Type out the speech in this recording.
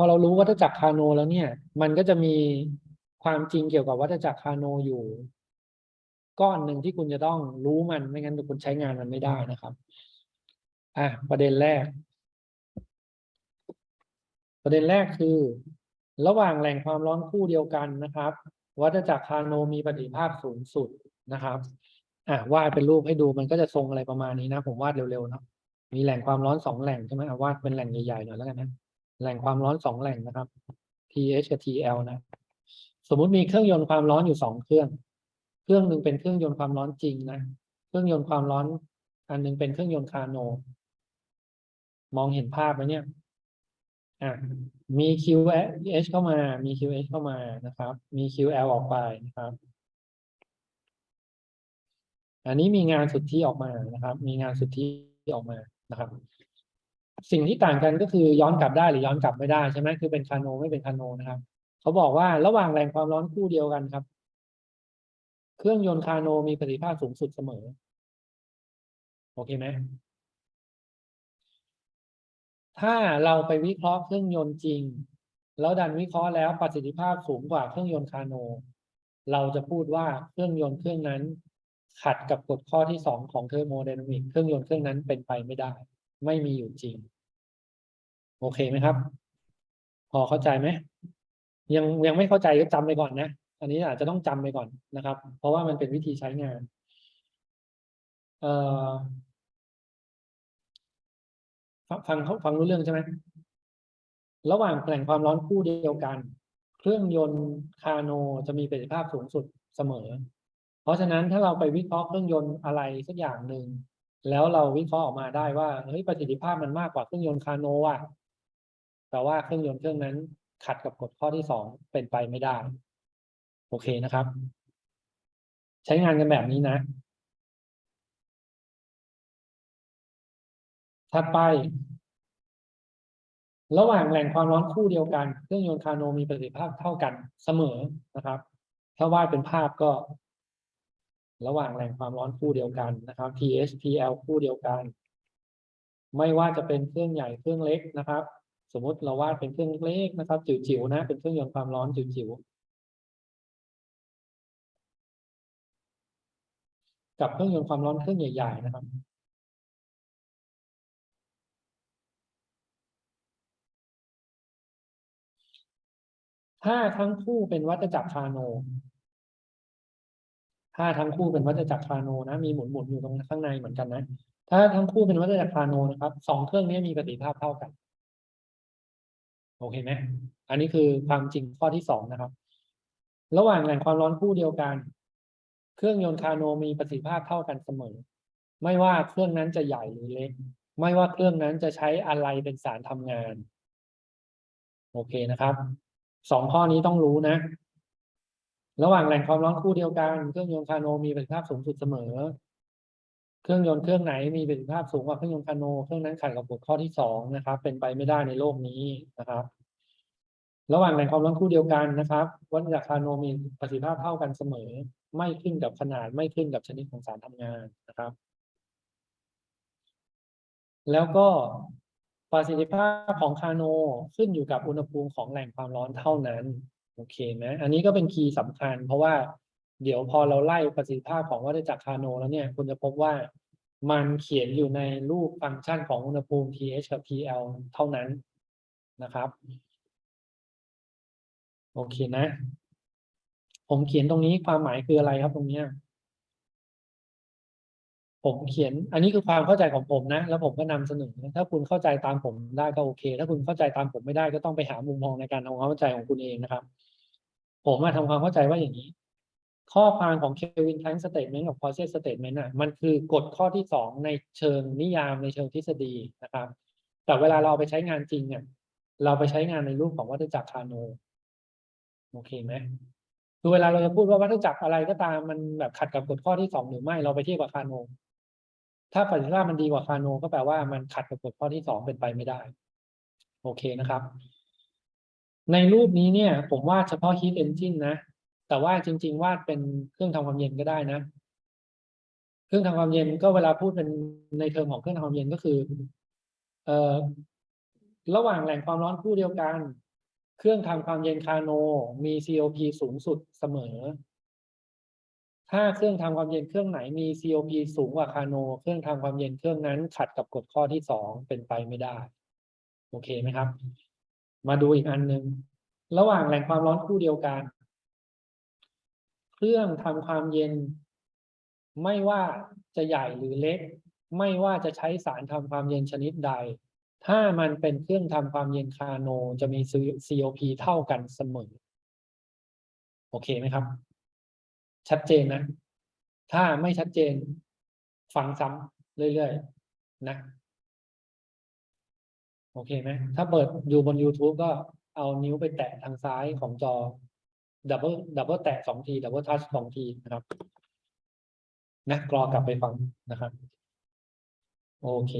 อเรารู้วัฏจักรคาโนแล้วเนี่ย มันก็จะมีความจริงเกี่ยวกับวัฏจักรคาโนอยู่ ก้อนหนึ่งที่คุณจะต้องรู้มันไม่งั้นคุณใช้งานมันไม่ได้นะครับ อะประเด็นแรก ประเด็นแรกคือ ระหว่างแหล่งความร้อนคู่เดียวกันนะครับ วัฏจักรคาโนมีประสิทธิภาพสูงสุดนะครับอะวาดเป็นรูปให้ดูมันก็จะทรงอะไรประมาณนี้นะ ผมวาดเร็วๆเนาะมีแหล่งความร้อนสองแหล่งใช่ไหมอะวาดเป็นแหล่งใหญ่ๆหน่อยแล้วกันนะ แหล่งความร้อนสองแหล่งนะครับ pH กับ TL นะ สมมุติมีเครื่องยนต์ความร้อนอยู่สองเครื่อง เครื่องหนึ่งเป็นเครื่องยนต์ความร้อนจริงนะ เครื่องยนต์ความร้อน อันหนึงเป็นเครื่องยนต์คาโน มองเห็นภาพไหมเนี่ยอะมี QH เข้ามา มี QH เข้ามานะครับ มี QL ออกไปนะครับ อันนี้มีงานสุทธิออกมานะครับ มีงานสุทธิออกมานะครับ สิ่งที่ต่างกันก็คือย้อนกลับได้หรือย้อนกลับไม่ได้ใช่ไหมคือเป็นคาโนไม่เป็นคาโนนะครับเขาบอกว่าระหว่างแหล่งความร้อนคู่เดียวกันครับ เครื่องยนต์คาโนมีประสิทธิภาพสูงสุดเสมอ โอเคไหมถ้าเราไปวิเคราะห์เครื่องยนต์จริง แล้วดันวิเคราะห์แล้วประสิทธิภาพสูงกว่าเครื่องยนต์คาโน เราจะพูดว่าเครื่องยนต์เครื่องนั้น ขัดกับกฎข้อที่สองของเทอร์โมไดนามิกเครื่องยนต์เครื่องนั้นเป็นไปไม่ได้ ไม่มีอยู่จริง โอเคไหมครับ พอเข้าใจไหมยังยังไม่เข้าใจก็จำไปก่อนนะ อันนี้อาจจะต้องจำไปก่อนนะครับ เพราะว่ามันเป็นวิธีใช้งาน เอ่อฟังฟังฟังรู้เรื่องใช่ไหมระหว่างแหล่งความร้อนคู่เดียวกัน เครื่องยนต์คาโนจะมีประสิทธิภาพสูงสุดเสมอ เพราะฉะนั้นถ้าเราไปวิเคราะห์เครื่องยนต์อะไรสักอย่างหนึ่ง แล้วเราวิเคราะห์ออกมาได้ว่าเฮ้ยประสิทธิภาพมันมากกว่าเครื่องยนต์คาโนอะแต่ว่าเครื่องยนต์เครื่องนั้นขัดกับกฎข้อที่สองเป็นไปไม่ได้ โอเคนะครับ ใช้งานกันแบบนี้นะ ถัดไป ระหว่างแหล่งความร้อนคู่เดียวกัน เครื่องยนต์คาโนมีประสิทธิภาพเท่ากันเสมอนะครับ ถ้าวาดเป็นภาพก็ ระหว่างแหล่งความร้อนคู่เดียวกันนะครับ pH PL คู่เดียวกัน ไม่ว่าจะเป็นเครื่องใหญ่เครื่องเล็กนะครับ สมมติเราวาดเป็นเครื่องเล็กนะครับ จิ๋วๆนะเป็นเครื่องยนต์ความร้อนจิ๋วๆกับเครื่องยนต์ความร้อนเครื่องใหญ่ๆนะครับถ้าทั้งคู่เป็นวัฏจักรคาโน ถ้าทั้งคู่เป็นวัฏจักรคาโนนะ มีหมุนหมุนอยู่ตรงข้างในเหมือนกันนะ ถ้าทั้งคู่เป็นวัฏจักรคาโนนะครับสองเครื่องนี้มีประสิทธิภาพเท่ากัน โอเคไหมอันนี้คือความจริงข้อที่สองนะครับ ระหว่างแหล่งความร้อนคู่เดียวกัน เครื่องยนต์คาโนมีประสิทธิภาพเท่ากันเสมอ ไม่ว่าเครื่องนั้นจะใหญ่หรือเล็ก ไม่ว่าเครื่องนั้นจะใช้อะไรเป็นสารทำงาน โอเคนะครับสองข้อนี้ต้องรู้นะ ระหว่างแหล่งความร้อนคู่เดียวกัน เครื่องยนต์คาโนมีประสิทธิภาพสูงสุดเสมอ เครื่องยนต์เครื่องไหนมีประสิทธิภาพสูงกว่าเครื่องยนต์คาโน เครื่องนั้นขัดกับกฎข้อที่สองนะครับ เป็นไปไม่ได้ในโลกนี้นะครับ ระหว่างแหล่งความร้อนคู่เดียวกันนะครับ วัฏจักรคาโนมีประสิทธิภาพเท่ากันเสมอ ไม่ขึ้นกับขนาดไม่ขึ้นกับชนิดของสารทำงานนะครับ แล้วก็ประสิทธิภาพของคาโนขึ้นอยู่กับอุณหภูมิของแหล่งความร้อนเท่านั้น โอเคไหมอันนี้ก็เป็นคีย์สำคัญ เพราะว่าเดี๋ยวพอเราไล่ประสิทธิภาพของวัฏจักรคาโนแล้วเนี่ย คุณจะพบว่ามันเขียนอยู่ในรูปฟังก์ชันของอุณหภูมิ pH กับ PL เท่านั้นนะครับ โอเคนะ ผมเขียนตรงนี้ความหมายคืออะไรครับตรงเนี้ยผมเขียน อันนี้คือความเข้าใจของผมนะ แล้วผมก็นำเสนอถ้าคุณเข้าใจตามผมได้ก็โอเค ถ้าคุณเข้าใจตามผมไม่ได้ก็ต้องไปหามุมมองในการทำความเข้าใจของคุณเองนะครับ ผมมาทำความเข้าใจว่าอย่างนี้ ข้อความของ Kelvin Planck statement กับ Poisson statement น่ะมันคือกฎข้อที่สองในเชิงนิยามในเชิงทฤษฎีนะครับ แต่เวลาเราไปใช้งานจริงเนี่ยเราไปใช้งานในรูปของวัฏจักรคาโนโอเคไหมคือเวลาเราจะพูดว่าวัฏจักรอะไรก็ตามมันแบบขัดกับกฎข้อที่สองหรือไม่เราไปเทียบกับคาโน ถ้าประสิทธิภาพมันดีกว่าคาโนก็แปลว่ามันขัดกับกฎข้อที่สองเป็นไปไม่ได้ โอเคนะครับ ในรูปนี้เนี่ยผมวาดเฉพาะ heat engine นะ แต่ว่าจริง ๆ วาดเป็นเครื่องทำความเย็นก็ได้นะ เครื่องทำความเย็นก็เวลาพูดเป็นในเทอมของเครื่องทำความเย็นก็คือเอ่อระหว่างแหล่งความร้อนคู่เดียวกัน เครื่องทำความเย็นคาโน มี COP สูงสุดเสมอ ถ้าเครื่องทำความเย็นเครื่องไหนมี COP สูงกว่าคาโน เครื่องทำความเย็นเครื่องนั้นขัดกับกฎข้อที่สองเป็นไปไม่ได้ โอเคไหมครับ มาดูอีกอันหนึ่งระหว่างแหล่งความร้อนคู่เดียวกัน เครื่องทำความเย็น ไม่ว่าจะใหญ่หรือเล็ก ไม่ว่าจะใช้สารทำความเย็นชนิดใด ถ้ามันเป็นเครื่องทำความเย็นคาโนจะมี COP เท่ากันเสมอ โอเคไหมครับ ชัดเจนนะ ถ้าไม่ชัดเจน ฟังซ้ำเรื่อยๆ นะ โอเคไหมถ้าเปิดอยู่บน YouTube ก็เอานิ้วไปแตะทางซ้ายของจอดับเบิลดับเบิลแตะสองทีดับเบิลทัชสองทีนะครับนะกรอกลับไปฟังนะครับ โอเค